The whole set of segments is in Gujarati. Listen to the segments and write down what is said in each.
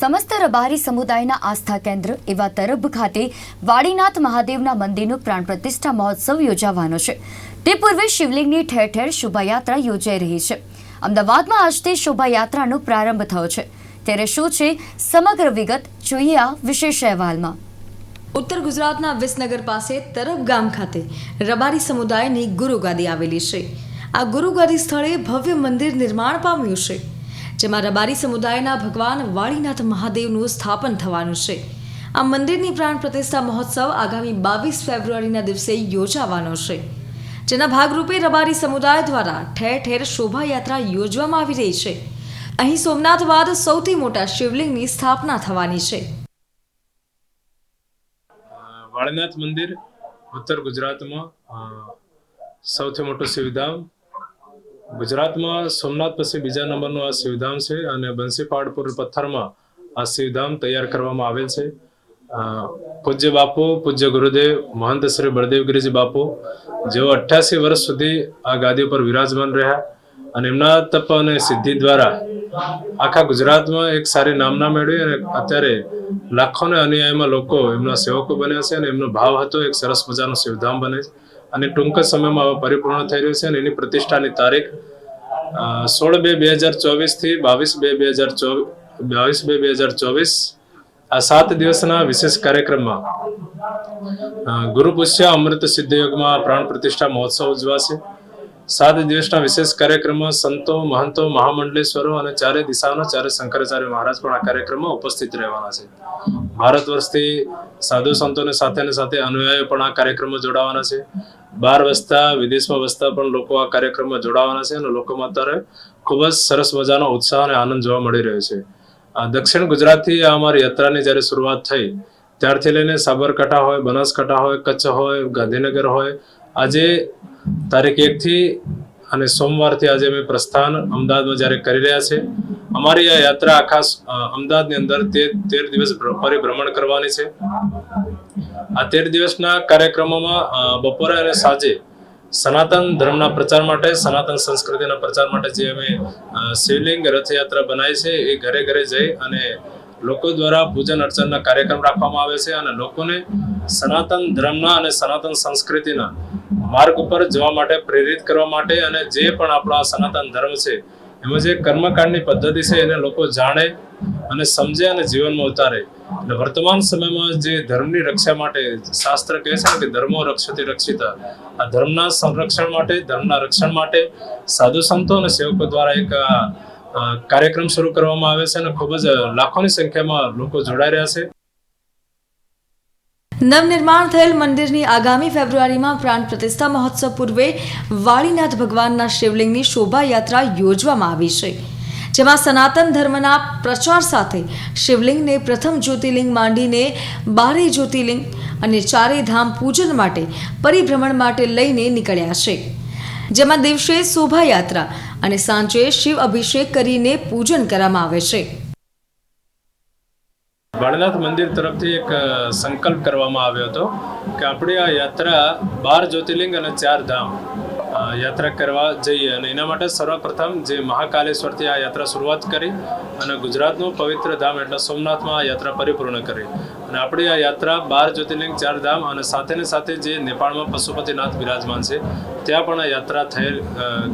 સમસ્ત રબારી સમુદાયના આસ્થા કેન્દ્ર એવા તરબ ખાતે વાડીનાથ મહાદેવના મંદિરનો પ્રાણ પ્રતિષ્ઠા મહોત્સવ યોજાવાનો છે. તે પૂર્વે શિવલિંગની ઠેર ઠેર શોભાયાત્રા યોજાઈ રહી છે. અમદાવાદમાં આજથી શોભાયાત્રાનો પ્રારંભ થયો છે. ત્યારે શું છે સમગ્ર વિગત જોઈએ આ વિશેષ અહેવાલમાં. ઉત્તર ગુજરાતના વિસનગર પાસે તરબ ગામ ખાતે રબારી સમુદાયની ગુરુગાદી આવેલી છે. આ ગુરુગાદી સ્થળે ભવ્ય મંદિર નિર્માણ પામ્યું છે. જેમાં રબારી સમુદાયના ભગવાન વાળીનાથ મહાદેવનું સ્થાપન થવાનું છે. આ મંદિરની પ્રાણ પ્રતિષ્ઠા મહોત્સવ આગામી બાવીસ ફેબ્રુઆરીના દિવસે યોજાવાનો છે. જેના ભાગરૂપે રબારી સમુદાય દ્વારા ઠેર ઠેર શોભાયાત્રા યોજવામાં આવી રહી છે. અહીં સોમનાથ બાદ સૌથી મોટા શિવલિંગની સ્થાપના થવાની છે. વાળનાથ મંદિર ઉત્તર ગુજરાતમાં સૌથી મોટું શિવધામ ગુજરાતમાં સોમનાથ પછી બીજા નંબરનું આ શિવધામ છે અને બંસીપાડપુર પથ્થરમાં આ શિવધામ તૈયાર કરવામાં આવેલ છે. પૂજ્ય બાપુ, પૂજ્ય ગુરુદેવ, મહંત શ્રી બળદેવગીરીજી બાપુ, જેઓ અઠ્યાસી વર્ષ સુધી આ ગાદી ઉપર વિરાજમાન રહ્યા અને એમના તપ અને સિદ્ધિ દ્વારા આખા ગુજરાતમાં એક સારી નામના મેળવી અને અત્યારે લાખોને અનુયાયીમાં લોકો એમના સેવકો બન્યા છે અને એમનો ભાવ હતો એક સરસ મજાનું શિવધામ બને છે. અને ટૂંક સમયમાં પરિપૂર્ણ થઈ રહ્યું છે અને એની પ્રતિષ્ઠાની તારીખ સોળ બે બે હજાર ચોવીસથી બાવીસ બે બે હજાર ચોવીસ બાવીસ બે બે હજાર ચોવીસ, આ સાત દિવસના વિશેષ કાર્યક્રમમાં ગુરુ પુષ્ય અમૃત સિદ્ધયોગમાં પ્રાણ પ્રતિષ્ઠા મહોત્સવ ઉજવાશે. સાત દિવસના વિશેષ કાર્યક્રમમાં સંતો, મહંતો, મહામંડલેશ્વરો અને ચારે દિશાનો ચારે શંકરાચાર્ય મહારાજ પણ આ કાર્યક્રમમાં ઉપસ્થિત રહેવાના છે. ભારત વર્ષથી સાધુ સંતોને સાથે ને સાથે અનુયાયીઓ પણ આ કાર્યક્રમમાં જોડાવાના છે. બહાર વસતા, વિદેશમાં વસતા પણ લોકો આ કાર્યક્રમમાં જોડાવાના છે અને લોકોમાં અત્યારે ખૂબ જ સરસ મજાનો ઉત્સાહ અને આનંદ જોવા મળી રહ્યો છે. દક્ષિણ ગુજરાતથી આ અમારી યાત્રાની જ્યારે શરૂઆત થઈ, ત્યારથી લઈને સાબરકાંઠા હોય, બનાસકાંઠા હોય, કચ્છ હોય, ગાંધીનગર હોય આજે તારીખ એકથી અને સોમવારથી આજે અમે પ્રસ્થાન અમદાવાદમાં જ્યારે કરી રહ્યા છે, અમારી આ યાત્રા આખા અમદાવાદની અંદર તેર દિવસ પરિભ્રમણ કરવાની છે. આ તેર દિવસના કાર્યક્રમોમાં બપોરે અને સાંજે સનાતન ધર્મના પ્રચાર માટે, સનાતન સંસ્કૃતિના પ્રચાર માટે જે અમે શિવલિંગ રથયાત્રા બનાવી છે, એ ઘરે ઘરે જઈ અને લોકો દ્વારા પૂજન અર્ચનના કાર્યક્રમ રાખવામાં આવે છે અને લોકોને સનાતન ધર્મના અને સનાતન સંસ્કૃતિના માર્ગ ઉપર જવા માટે, પ્રેરિત કરવા માટે અને જે પણ આપણા સનાતન ધર્મ છે, એમાં જે કર્મકાંડની પદ્ધતિ છે એને લોકો જાણે અને સમજે અને જીવનમાં ઉતારે. એટલે વર્તમાન સમયમાં જે ધર્મની રક્ષા માટે શાસ્ત્ર કહે છે કે ધર્મો રક્ષતી રક્ષિતા, આ ધર્મના સંરક્ષણ માટે, ધર્મના રક્ષણ માટે સાધુ સંતો અને સેવકો દ્વારા એક કાર્યક્રમ શરૂ કરવામાં આવે છે અને ખૂબ જ લાખોની સંખ્યામાં લોકો જોડાઈ રહ્યા છે. નવનિર્માણ થયેલ મંદિરની આગામી ફેબ્રુઆરીમાં પ્રાણ પ્રતિષ્ઠા મહોત્સવ પૂર્વે વાળીનાથ ભગવાનના શિવલિંગની શોભાયાત્રા યોજવામાં આવી છે, જેમાં સનાતન ધર્મના પ્રચાર સાથે શિવલિંગને પ્રથમ જ્યોતિર્લિંગ માંડીને બારે જ્યોતિર્લિંગ અને ચારેય ધામ પૂજન માટે પરિભ્રમણ માટે લઈને નીકળ્યા છે, જેમાં દિવસે શોભાયાત્રા અને સાંજે શિવ અભિષેક કરીને પૂજન કરવામાં આવે છે. બાળનાથ મંદિર તરફથી એક સંકલ્પ કરવામાં આવ્યો હતો કે આપણે આ યાત્રા બાર જ્યોતિર્લિંગ અને ચાર ધામ યાત્રા કરવા જઈએ અને એના માટે સર્વપ્રથમ જે મહાકાલેશ્વરથી આ યાત્રા શરૂઆત કરી અને ગુજરાતનું પવિત્ર ધામ એટલે સોમનાથમાં આ યાત્રા પરિપૂર્ણ કરી. અને આપણી આ યાત્રા બાર જ્યોતિર્લિંગ, ચાર ધામ અને સાથેને સાથે જે નેપાળમાં પશુપતિનાથ બિરાજમાન છે, ત્યાં પણ આ યાત્રા થઈ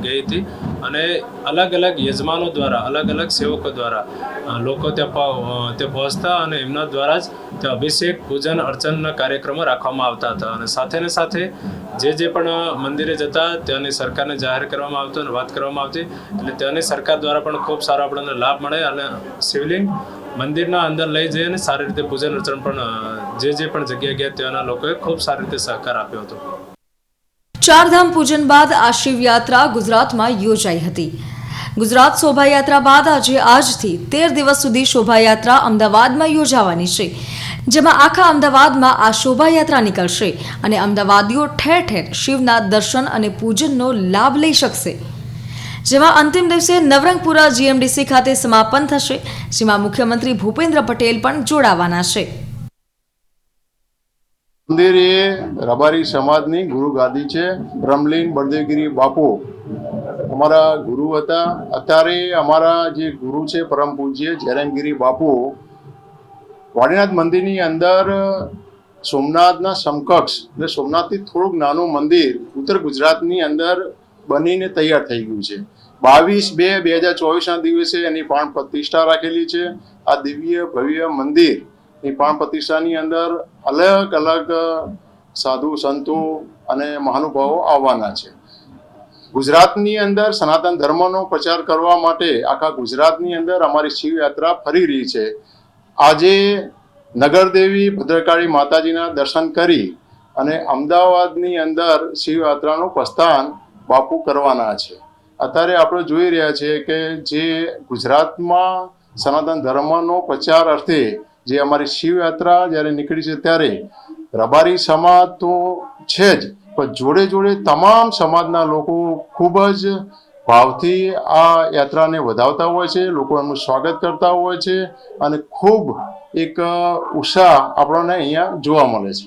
ગઈ હતી. અને અલગ અલગ યજમાનો દ્વારા, અલગ અલગ સેવકો દ્વારા લોકો ત્યાં તે પહોંચતા અને એમના દ્વારા જ ત્યાં અભિષેક, પૂજન, અર્ચનના કાર્યક્રમો રાખવામાં આવતા હતા. અને સાથે ને સાથે જે જે પણ મંદિરે જતા ત્યાંની સરકારને જાહેર કરવામાં આવતો અને વાત કરવામાં આવતી. એટલે ત્યાંની સરકાર દ્વારા પણ ખૂબ સારો આપણને લાભ મળે અને શિવલિંગ મંદિરના અંદર લઈ જઈ અને સારી રીતે પૂજન અર્ચન પણ જે જે પણ જગ્યાએ ગયા ત્યાંના લોકોએ ખૂબ સારી રીતે સહકાર આપ્યો હતો. ચારધામ પૂજન બાદ આ શિવયાત્રા ગુજરાતમાં યોજાઈ હતી. ગુજરાત શોભાયાત્રા બાદ આજે આજથી તેર દિવસ સુધી શોભાયાત્રા અમદાવાદમાં યોજાવાની છે, જેમાં આખા અમદાવાદમાં આ શોભાયાત્રા નીકળશે અને અમદાવાદીઓ ઠેર ઠેર શિવના દર્શન અને પૂજનનો લાભ લઈ શકશે. જેમાં અંતિમ દિવસે નવરંગપુરા જીએમડીસી ખાતે સમાપન થશે, જેમાં મુખ્યમંત્રી ભૂપેન્દ્ર પટેલ પણ જોડાવાના છે. મંદિર એ રબારી સમાજની ગુરુ ગાદી છે. બ્રહ્મલીન, બળદેવગીરી બાપુ. અમારા ગુરુ હતા. અત્યારે અમારા જે ગુરુ છે, પરમ પૂજ્ય જયરામગીરી બાપુ, વાડીનાથ મંદિરની અંદર સોમનાથના સમકક્ષ એટલે સોમનાથથી થોડુંક નાનું મંદિર ઉત્તર ગુજરાતની અંદર બનીને તૈયાર થઈ ગયું છે. બાવીસ બે બે હજાર ચોવીસના દિવસે એની પ્રાણ પ્રતિષ્ઠા રાખેલી છે. આ દિવ્ય ભવ્ય મંદિર ની પ્રાણ પ્રતિષ્ઠાની અંદર અલગ અલગ સાધુ, સંતો અને મહાનુભાવો આવવાના છે. ગુજરાતની અંદર સનાતન ધર્મનો પ્રચાર કરવા માટે આખા ગુજરાતની અંદર અમારી શિવયાત્રા ફરી રહી છે. આજે નગરદેવી ભદ્રકાળી માતાજીના દર્શન કરી અને અમદાવાદની અંદર શિવયાત્રાનું પ્રસ્થાન બાપુ કરવાના છે. અત્યારે આપણે જોઈ રહ્યા છીએ કે જે ગુજરાતમાં સનાતન ધર્મનો પ્રચાર અર્થે જે અમારી શિવયાત્રા જ્યારે નીકળી છે ત્યારે રબારી સમાજ તો છે જ, પણ જોડે જોડે તમામ સમાજના લોકો ખૂબ જ ભાવથી આ યાત્રાને વધાવતા હોય છે, લોકો એમનું સ્વાગત કરતા હોય છે અને ખૂબ એક ઉત્સાહ આપણને અહીંયા જોવા મળે છે.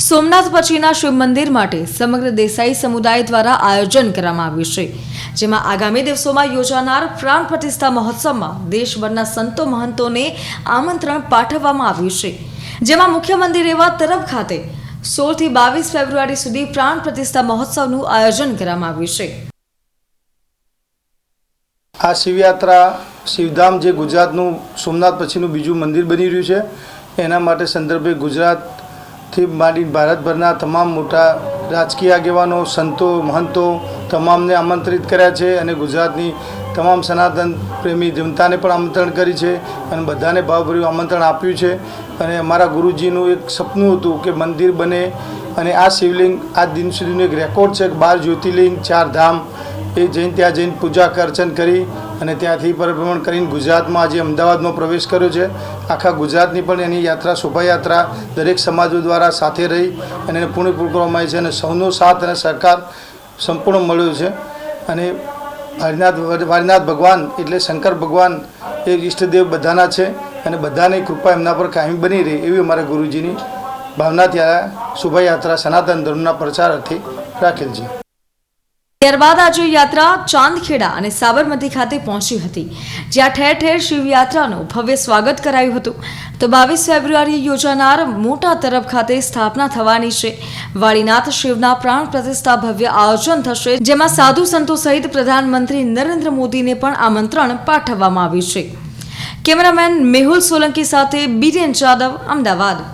સોમનાથ પછીના શિવ મંદિર માટે સમગ્ર દેસાઈ સમુદાય દ્વારા આયોજન કરવામાં આવ્યું છે, જેમાં આગામી દિવસોમાં યોજાનાર પ્રાણ પ્રતિષ્ઠા મહોત્સવમાં દેશભરના સંતો મહંતોને આમંત્રણ પાઠવવામાં આવ્યું છે. જેમાં મુખ્ય મંદિર એવા તરફ ખાતે સોળથી બાવીસ ફેબ્રુઆરી સુધી પ્રાણ પ્રતિષ્ઠા મહોત્સવનું આયોજન કરવામાં આવ્યું છે. આ શિવયાત્રા શિવધામ જે ગુજરાતનું સોમનાથ પછીનું બીજું મંદિર બની રહ્યું છે, એના માટે સંદર્ભે ગુજરાતથી માંડી ભારતભરના તમામ મોટા રાજકીય આગેવાનો, સંતો, મહંતો તમામને આમંત્રિત કર્યા છે અને ગુજરાતની તમામ સનાતન પ્રેમી જનતાને પણ આમંત્રણ કરી છે અને બધાને ભાવભર્યું આમંત્રણ આપ્યું છે. અને અમારા ગુરુજીનું એક સપનું હતું કે મંદિર બને અને આ શિવલિંગ આ દિન સુધીનું એક રેકોર્ડ છે. બાર જ્યોતિર્લિંગ, ચાર ધામ એ જઈને ત્યાં જઈને પૂજા અર્ચન કરી અને ત્યાંથી પરિભ્રમણ કરીને ગુજરાતમાં આજે અમદાવાદમાં પ્રવેશ કર્યો છે. આખા ગુજરાતની પણ એની યાત્રા, શોભાયાત્રા દરેક સમાજો દ્વારા સાથે રહી અને એને પૂર્ણ પૂરું કરવામાં આવી છે અને સૌનો સાથ અને સહકાર સંપૂર્ણ મળ્યો છે. અને વારીનાથ વારીનાથ ભગવાન એટલે શંકર ભગવાન એ ઈષ્ટદેવ બધાના છે અને બધાની કૃપા એમના પર કાયમી બની રહે એવી અમારા ગુરુજીની ભાવના ત્યાં શોભાયાત્રા સનાતન ધર્મના પ્રચાર અર્થે રાખેલ છે. ત્યારબાદ આજે યાત્રા ચાંદખેડા અને સાબરમતી ખાતે પહોંચી હતી, જ્યાં ઠેર ઠેર શિવયાત્રાનું ભવ્ય સ્વાગત કરાયું હતું. તો બાવીસ ફેબ્રુઆરીએ યોજાનાર મોટા તરફ ખાતે સ્થાપના થવાની છે. વાળીનાથ શિવના પ્રાણ પ્રતિષ્ઠા ભવ્ય આયોજન થશે, જેમાં સાધુ સંતો સહિત પ્રધાનમંત્રી નરેન્દ્ર મોદીને પણ આમંત્રણ પાઠવવામાં આવ્યું છે. કેમેરામેન મેહુલ સોલંકી સાથે બીરેન જાદવ, અમદાવાદ.